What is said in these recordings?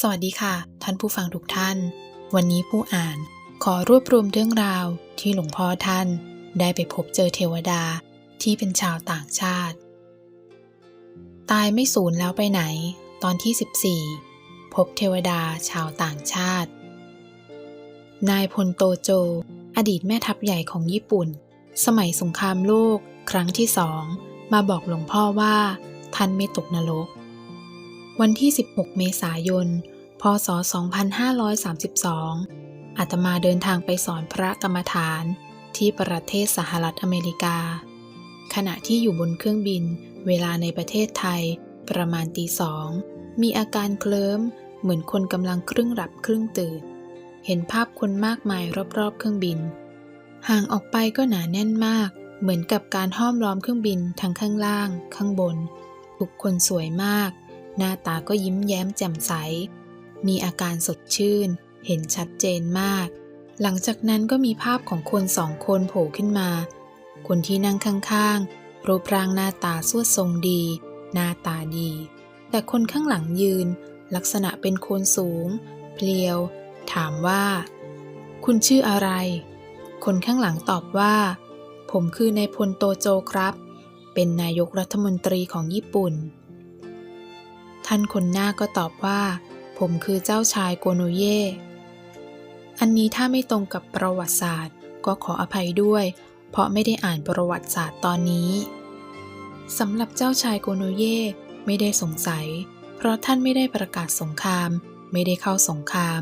สวัสดีค่ะ ท่านผู้ฟังทุกท่าน วันนี้ผู้อ่านขอรวบรวมเรื่องราวที่หลวงพ่อท่าน ได้ไปพบเจอเทวดาที่เป็นชาวต่างชาติ ตายไม่สูญแล้วไปไหน ตอนที่ 14 พบเทวดาชาวต่างชาติ นายพลโตโจ อดีตแม่ทัพใหญ่ของญี่ปุ่น สมัยสงครามโลกครั้งที่สองมาบอกหลวงพ่อว่าท่านไม่ตกนรก วันที่ 16 เมษายน พศ 2532 อาตมาเดินทางไปสอนพระกรรมฐานที่ประเทศสหรัฐอเมริกา ขณะที่อยู่บนเครื่องบิน เวลาในประเทศไทย ประมาณตีสอง มีอาการเคลิ้มเหมือนคนกำลังครึ่งหลับครึ่งตื่น เห็นภาพคนมากมายรอบๆ เครื่องบิน ห่างออกไปก็หนาแน่นมาก เหมือนกับการห้อมล้อมเครื่องบินทั้งข้างล่าง ข้างบน ทุกคนสวยมาก หน้าตาก็ยิ้มแย้มแจ่มใส มีอาการสดชื่น เห็นชัดเจนมาก หลังจากนั้นก็มีภาพของคนสองคนโผล่ขึ้นมา คนที่นั่งข้างๆ รูปร่างหน้าตาสวดทรงดี หน้าตาดี แต่คนข้างหลังยืน ลักษณะเป็นคนสูง เพลียว ถามว่า คุณชื่ออะไร คนข้างหลังตอบว่า ผมคือนายพลโตโจครับ เป็นนายกรัฐมนตรีของญี่ปุ่น ท่านคนหน้าก็ตอบว่า ผมคือเจ้าชายโกโนเย่ อันนี้ถ้าไม่ตรงกับประวัติศาสตร์ ก็ขออภัยด้วย เพราะไม่ได้อ่านประวัติศาสตร์ตอนนี้สำหรับเจ้าชายโกโนเย่ไม่ได้สงสัย เพราะท่านไม่ได้ประกาศสงคราม ไม่ได้เข้าสงคราม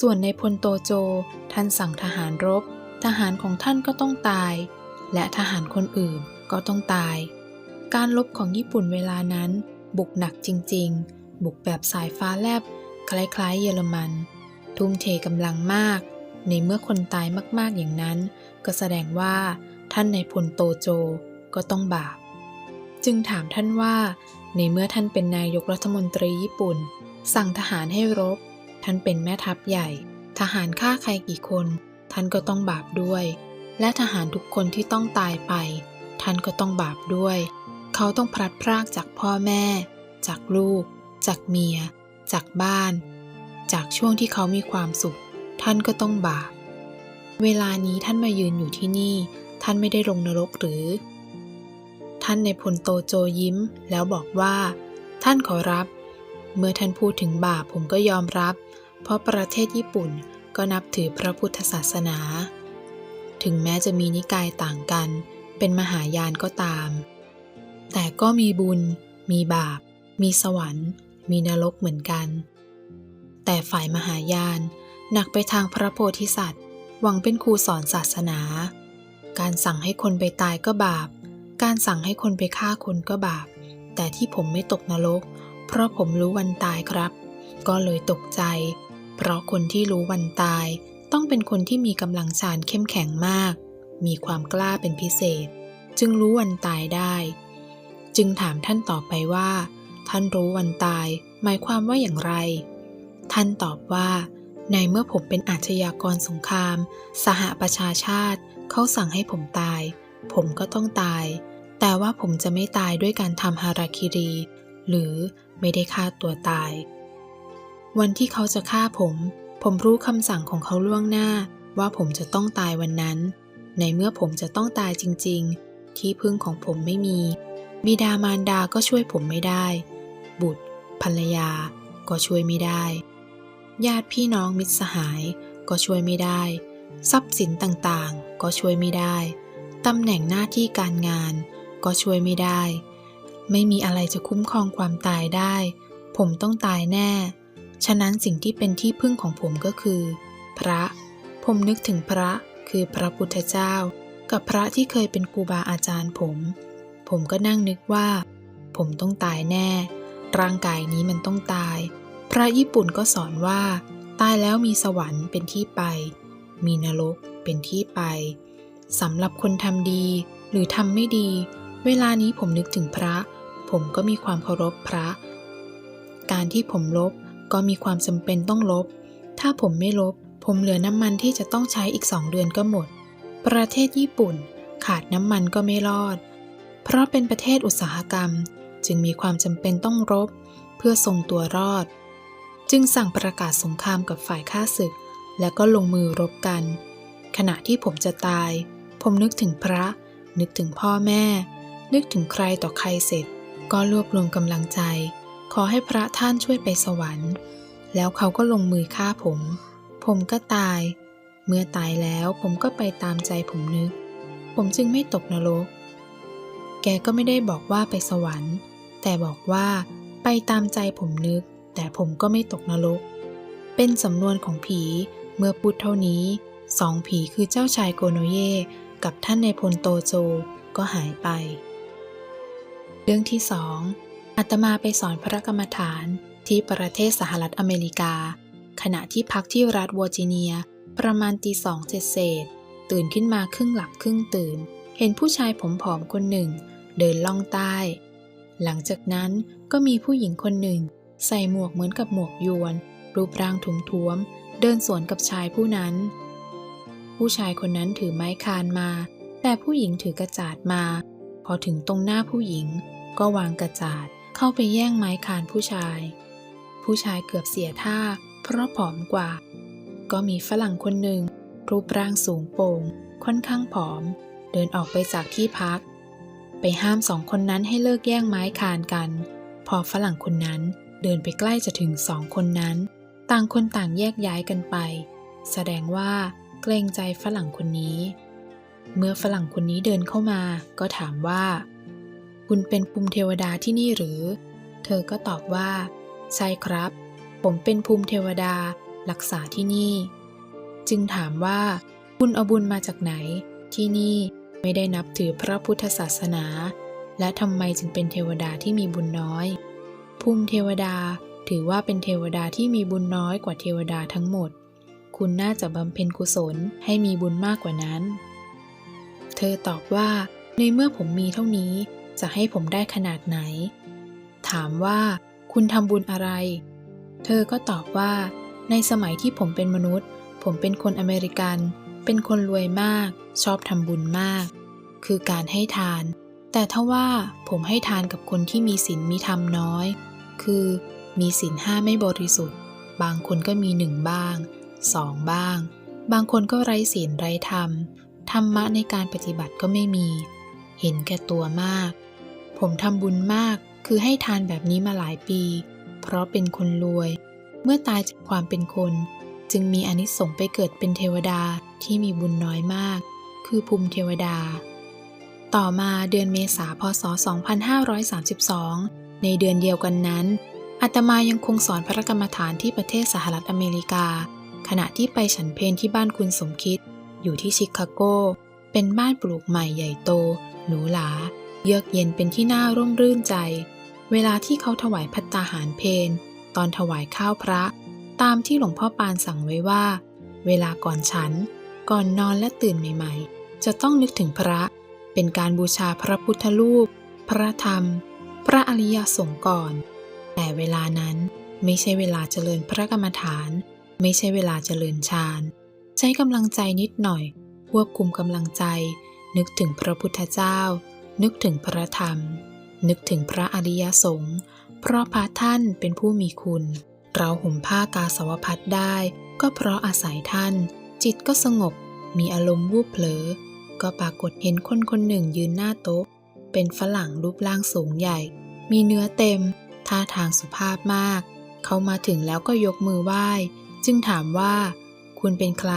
ส่วนในพลโตโจ ท่านสั่งทหารรบ ทหารของท่านก็ต้องตาย และทหารคนอื่นก็ต้องตาย การลบของญี่ปุ่นเวลานั้น บุกหนักจริง ๆ บุกแบบสายฟ้าแลบ คล้ายๆ เยอรมัน ทุ่มเทกำลังมาก ในเมื่อคนตายมากๆอย่างนั้น ก็แสดงว่าท่านในพลโตโจก็ต้องบาป จึงถามท่านว่า ในเมื่อท่านเป็นนายกรัฐมนตรีญี่ปุ่น สั่งทหารให้รบ ท่านเป็นแม่ทัพใหญ่ ทหารฆ่าใครกี่คน ท่านก็ต้องบาปด้วย และทหารทุกคนที่ต้องตายไป ท่านก็ต้องบาปด้วย เขาต้องพลัดพรากจากพ่อแม่ จากลูก จากเมีย จากบ้าน จากช่วงที่เขามีความสุข ท่านก็ต้องบาป เวลานี้ท่านมายืนอยู่ที่นี่ ท่านไม่ได้ลงนรกหรือ ท่านในพลโตโจยิ้ม แล้วบอกว่า ท่านขอรับ เมื่อท่านพูดถึงบาปผมก็ยอมรับ เพราะประเทศญี่ปุ่นก็นับถือพระพุทธศาสนา ถึงแม้จะมีนิกายต่างกัน เป็นมหายานก็ตาม แต่ก็มีบุญ มีบาป มีสวรรค์ มีนรกเหมือนกัน แต่ฝ่ายมหายานหนักไปทางพระโพธิสัตว์ หวังเป็นครูสอนศาสนา การสั่งให้คนไปตายก็บาป การสั่งให้คนไปฆ่าคนก็บาป แต่ที่ผมไม่ตกนรก เพราะผมรู้วันตายครับ ก็เลยตกใจ เพราะคนที่รู้วันตาย ต้องเป็นคนที่มีกำลังฌานเข้มแข็งมาก มีความกล้าเป็นพิเศษ จึงรู้วันตายได้ จึงถามท่านต่อไปว่า ท่านรู้วันตาย หมายความว่าอย่างไร ท่านตอบว่า ในเมื่อผมเป็นอาชญากรสงคราม สหประชาชาติ เขาสั่งให้ผมตาย ผมก็ต้องตาย แต่ว่าผมจะไม่ตายด้วยการทำฮาราคิรี หรือไม่ได้ฆ่าตัวตาย วันที่เขาจะฆ่าผม ผมรู้คำสั่งของเขาล่วงหน้า ว่าผมจะต้องตายวันนั้น ในเมื่อผมจะต้องตายจริง ๆ ที่พึ่งของผมไม่มี บิดามารดาก็ช่วยผมไม่ได้ บุตร ภรรยา ก็ช่วยไม่ได้ ญาติพี่น้องมิตรสหายก็ช่วยไม่ได้ ทรัพย์สินต่างๆ ก็ช่วยไม่ได้ตำแหน่งหน้าที่การงาน ก็ช่วยไม่ได้ ไม่มีอะไรจะคุ้มครองความตายได้ ผมต้องตายแน่ ฉะนั้นสิ่งที่เป็นที่พึ่งของผมก็คือ พระ ผมนึกถึงพระคือพระพุทธเจ้า กับพระที่เคยเป็นครูบาอาจารย์ผม ผมก็นั่งนึกว่า ผมต้องตายแน่ ร่างกายนี้มันต้องตาย พระญี่ปุ่นก็สอนว่า ตายแล้วมีสวรรค์เป็นที่ไป มีนรกเป็นที่ไปสำหรับคนทำดีหรือทำไม่ดี เวลานี้ผมนึกถึงพระ ผมก็มีความเคารพพระ การที่ผมลบก็มีความจำเป็นต้องลบ ถ้าผมไม่ลบ ผมเหลือน้ำมันที่จะต้องใช้อีกสองเดือนก็หมด ประเทศญี่ปุ่น ขาดน้ำมันก็ไม่รอด เพราะเป็นประเทศอุตสาหกรรม จึงมีความจำเป็นต้องรบ เพื่อทรงตัวรอด จึงสั่งประกาศสงครามกับฝ่ายข้าศึก แล้วก็ลงมือรบกัน ขณะที่ผมจะตาย ผมนึกถึงพระ นึกถึงพ่อแม่ นึกถึงใครต่อใครเสร็จ ก็รวบรวมกำลังใจ ขอให้พระท่านช่วยไปสวรรค์ แล้วเขาก็ลงมือฆ่าผม ผมก็ตาย เมื่อตายแล้วผมก็ไปตามใจผมนึก ผมจึงไม่ตกนรก แกก็ไม่ได้บอกว่าไปสวรรค์ แต่บอกว่า ไปตามใจผมนึก แต่ผมก็ไม่ตกนรก เป็นสำนวนของผี เมื่อพูดเท่านี้สองผีคือเจ้าชายโกโนเย่กับท่านในพลโตโจก็หายไป เรื่องที่สองอาตมาไปสอนพระกรรมฐานที่ประเทศสหรัฐอเมริกา ขณะที่พักที่รัฐวอร์จิเนีย ประมาณตีสองเศษตื่นขึ้นมาครึ่งหลับครึ่งตื่น เห็นผู้ชายผมผอมคนหนึ่ง เดินล่องใต้ หลังจากนั้นก็มีผู้หญิงคนหนึ่ง ใส่หมวกเหมือนกับหมวกยวน รูปร่างถุงท้วมเดินสวนกับชายผู้นั้น ผู้ชายคนนั้นถือไม้คานมา แต่ผู้หญิงถือกระจาดมา พอถึงตรงหน้าผู้หญิง ก็วางกระจาดเข้าไปแย่งไม้คานผู้ชาย ผู้ชายเกือบเสียท่า เพราะผอมกว่า ก็มีฝรั่งคนหนึ่งรูปร่างสูงโป่งค่อนข้างผอม เดินออกไปจากที่พัก ไปห้ามสองคนนั้นให้เลิกแย่งไม้คานกัน พอฝรั่งคนนั้นเดินไปใกล้จะถึงสองคนนั้น ต่างคนต่างแยกย้ายกันไป แสดงว่าเกรงใจฝรั่งคนนี้ เมื่อฝรั่งคนนี้เดินเข้ามาก็ถามว่า คุณเป็นภูมิเทวดาที่นี่หรือ เธอก็ตอบว่า ใช่ครับ ผมเป็นภูมิเทวดารักษาที่นี่ จึงถามว่า คุณเอาบุญมาจากไหน ที่นี่ ไม่ได้นับถือพระพุทธศาสนา และทำไมจึงเป็นเทวดาที่มีบุญน้อย ภูมิเทวดาถือว่าเป็นเทวดาที่มีบุญน้อยกว่าเทวดาทั้งหมด คุณน่าจะบำเพ็ญกุศลให้มีบุญมากกว่านั้น เธอตอบว่า ในเมื่อผมมีเท่านี้จะให้ผมได้ขนาดไหน ถามว่า คุณทำบุญอะไร เธอก็ตอบว่า ในสมัยที่ผมเป็นมนุษย์ ผมเป็นคนอเมริกัน เป็นคนรวยมาก ชอบทำบุญมาก คือการให้ทาน แต่ถ้าว่าผมให้ทานกับคนที่มีศีลมีธรรมน้อย คือมีศีลห้าไม่บริสุทธิ์ บางคนก็มีหนึ่งบ้างสองบ้าง บางคนก็ไร้ศีลไร้ธรรม ธรรมะในการปฏิบัติก็ไม่มี เห็นแก่ตัวมาก ผมทำบุญมากคือให้ทานแบบนี้มาหลายปี เพราะเป็นคนรวย เมื่อตายจากความเป็นคน จึงมีอนิสงส์ไปเกิดเป็นเทวดาที่มีบุญน้อยมาก คือภูมิเทวดา ต่อมาเดือนเมษาพศ 2532 ในเดือนเดียวกันนั้นอาตมายังคงสอนพระกรรมฐานที่ประเทศสหรัฐอเมริกา ขณะที่ไปฉันเพลที่บ้านคุณสมคิด อยู่ที่ชิคาโก เป็นบ้านปลูกใหม่ใหญ่โต หรูหราเยือกเย็นเป็นที่น่าร่มรื่นใจ เวลาที่เขาถวายพัตตาหารเพนตอนถวายข้าวพระ ตามที่หลวงพ่อปานสั่งไว้ว่า เวลาก่อนฉัน ก่อนนอนและตื่นใหม่ ๆ จะต้องนึกถึงพระ เป็นการบูชาพระพุทธรูป พระธรรม พระอริยสงฆ์ก่อน แต่เวลานั้นไม่ใช่เวลาเจริญพระกรรมฐาน ไม่ใช่เวลาเจริญฌาน ใช้กำลังใจนิดหน่อย ควบคุมกำลังใจ นึกถึงพระพุทธเจ้า นึกถึงพระธรรม นึกถึงพระอริยสงฆ์เพราะพระท่านเป็นผู้มีคุณ เราห่มผ้ากาสาวพัดได้ ก็เพราะอาศัยท่าน จิตก็สงบ มีอารมณ์วูบเผลอ ก็ปรากฏเห็นคนคนหนึ่งยืนหน้าโต๊ะ เป็นฝรั่งรูปร่างสูงใหญ่ มีเนื้อเต็ม ท่าทางสุภาพมาก เขามาถึงแล้วก็ยกมือไหว้ จึงถามว่า คุณเป็นใคร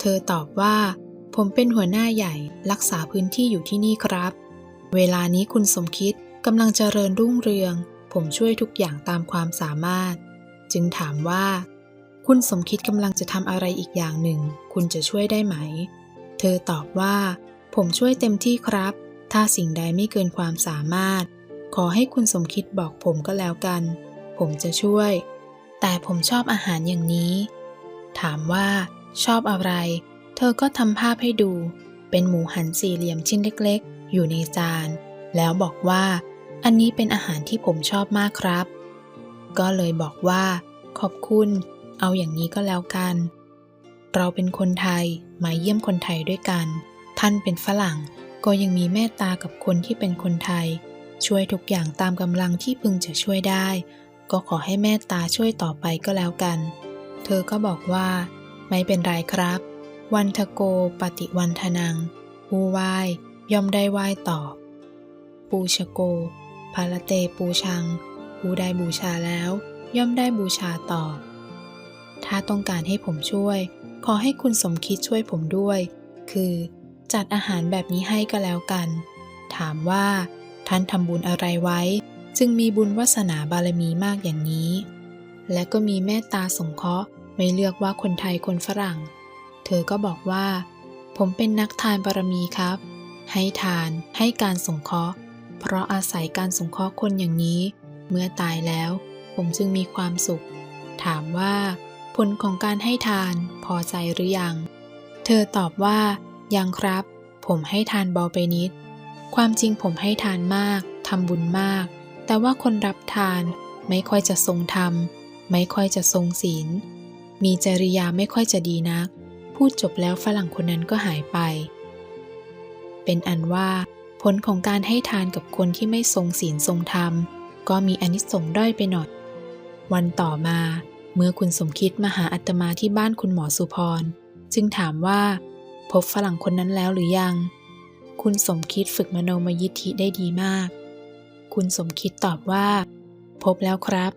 เธอตอบว่า ผมเป็นหัวหน้าใหญ่ รักษาพื้นที่อยู่ที่นี่ครับ เวลานี้คุณสมคิดกำลังเจริญรุ่งเรือง ผมช่วยทุกอย่างตามความสามารถ จึงถามว่า คุณสมคิดกำลังจะทำอะไรอีกอย่างหนึ่ง คุณจะช่วยได้ไหม เธอตอบว่า ผมช่วยเต็มที่ครับ ถ้าสิ่งใดไม่เกินความสามารถ ขอให้คุณสมคิดบอกผมก็แล้วกัน ผมจะช่วย แต่ผมชอบอาหารอย่างนี้ ถามว่า ชอบอะไร เธอก็ทำภาพให้ดู เป็นหมูหันสี่เหลี่ยมชิ้นเล็กๆ อยู่ในจาน แล้วบอกว่า อันนี้เป็นอาหารที่ผมชอบมากครับ ก็เลยบอกว่า ขอบคุณ เอาอย่างนี้ก็แล้วกัน เราเป็นคนไทย มาเยี่ยมคนไทยด้วยกัน ท่านเป็นฝรั่ง ก็ยังมีเมตตากับคนที่เป็นคนไทย ช่วยทุกอย่างตามกำลังที่พึงจะช่วยได้ ก็ขอให้แม่ตาช่วยต่อไปก็แล้วกัน เธอก็บอกว่า ไม่เป็นไรครับ วันทโกปฏิวันทนัง ผู้ไหว้ย่อมได้ไหว้ตอบ ปูชโก ภาลเตปูชัง ผู้ได้บูชาแล้ว ย่อมได้บูชาตอบ ถ้าต้องการให้ผมช่วย ขอให้คุณสมคิดช่วยผมด้วย คือ จัดอาหารแบบนี้ให้ก็แล้วกัน ถามว่า ท่านทำบุญอะไรไว้ จึงมีบุญวาสนาบารมีมากอย่างนี้ และก็มีเมตตาสงเคราะห์ไม่เลือกว่าคนไทยคนฝรั่ง เธอก็บอกว่า ผมเป็นนักทานบารมีครับ ให้ทานให้การสงเคราะห์ เพราะอาศัยการสงเคราะห์คนอย่างนี้ เมื่อตายแล้ว ผมจึงมีความสุข ถามว่า ผลของการให้ทานพอใจหรือยัง เธอตอบว่า ยังครับ ผมให้ทานเบาไปนิด ความจริงผมให้ทานมากทำบุญมาก แต่ว่าคนรับทานไม่ค่อยจะทรงธรรม ไม่ค่อยจะทรงศีล มีจริยาไม่ค่อยจะดีนัก พูดจบแล้วฝรั่งคนนั้นก็หายไป เป็นอันว่า ลของการให้ทานกับคนที่ไม่ทรงศีลทรงธรรม ก็มีอนิสงส์ด้อยไปหน่อย วันต่อมา เมื่อคุณสมคิดมาหาอาตมาที่บ้านคุณหมอสุพร จึงถามว่า พบฝรั่งคนนั้นแล้วหรือยัง คุณสมคิดฝึกมโนมยิทธิได้ดีมาก คุณสมคิดตอบว่า พบแล้วครับ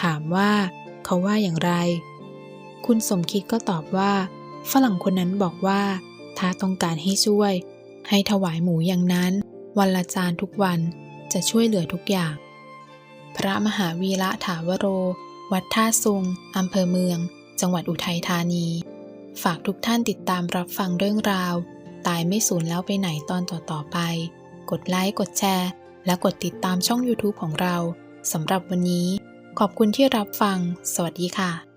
ถามว่าเขาว่าอย่างไร คุณสมคิดก็ตอบว่า ฝรั่งคนนั้นบอกว่า ถ้าต้องการให้ช่วย ให้ถวายหมูอย่างนั้น วันละจานทุกวันจะช่วยเหลือทุกอย่าง พระมหาวีระถาวโร วัดท่าซุงอำเภอเมือง จังหวัดอุทัยธานี ฝากทุกท่านติดตามรับฟังเรื่องราว ตายไม่สูญแล้วไปไหนตอนต่อๆไป กดไลค์กดแชร์ และกดติดตามช่อง YouTube ของเราสำหรับวันนี้ ขอบคุณที่รับฟัง สวัสดีค่ะ